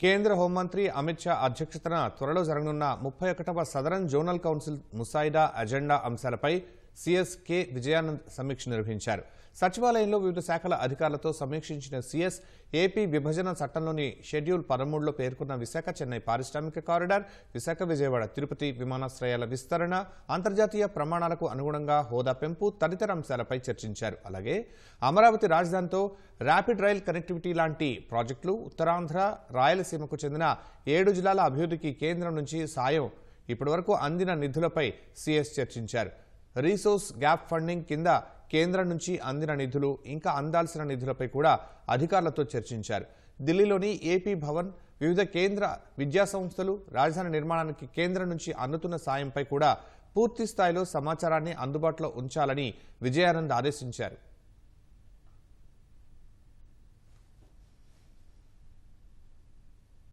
కేంద్ర హోంమంత్రి అమిత్ షా అధ్యక్షతన త్వరలో జరగనున్న ముప్పై ఒకటవ సదరన్ జోనల్ కౌన్సిల్ ముసాయిదా అజెండా అంశాలపై సీఎస్ కె విజయానంద్ సమీక్ష నిర్వహించారు. సచివాలయంలో వివిధ శాఖల అధికారులతో సమీక్షించిన సీఎస్ ఏపీ విభజన చట్టంలోని షెడ్యూల్ పదమూడులో పేర్కొన్న విశాఖ చెన్నై పారిశ్రామిక కారిడార్ విశాఖ విజయవాడ తిరుపతి విమానాశ్రయాల విస్తరణ అంతర్జాతీయ ప్రమాణాలకు అనుగుణంగా హోదా పెంపు తదితర అంశాలపై చర్చించారు. అలాగే అమరావతి రాజధానితో ర్యాపిడ్ రైల్ కనెక్టివిటీ లాంటి ప్రాజెక్టులు ఉత్తరాంధ్ర రాయలసీమకు చెందిన ఏడు జిల్లాల అభివృద్ధికి కేంద్రం నుంచి సాయం ఇప్పటివరకు అందిన నిధులపై సీఎస్ చర్చించారు. రీసోర్స్ గ్యాప్ ఫండింగ్ కింద కేంద్రం నుంచి అందిన నిధులు ఇంకా అందాల్సిన నిధులపై కూడా అధికారులతో చర్చించారు. ఢిల్లీలోని ఏపీ భవన్ వివిధ కేంద్ర విద్యా సంస్థలు రాజధాని నిర్మాణానికి కేంద్రం నుంచి అందుతున్న సాయంపై కూడా పూర్తి స్థాయిలో సమాచారాన్ని అందుబాటులో ఉంచాలని విజయానంద్ ఆదేశించారు.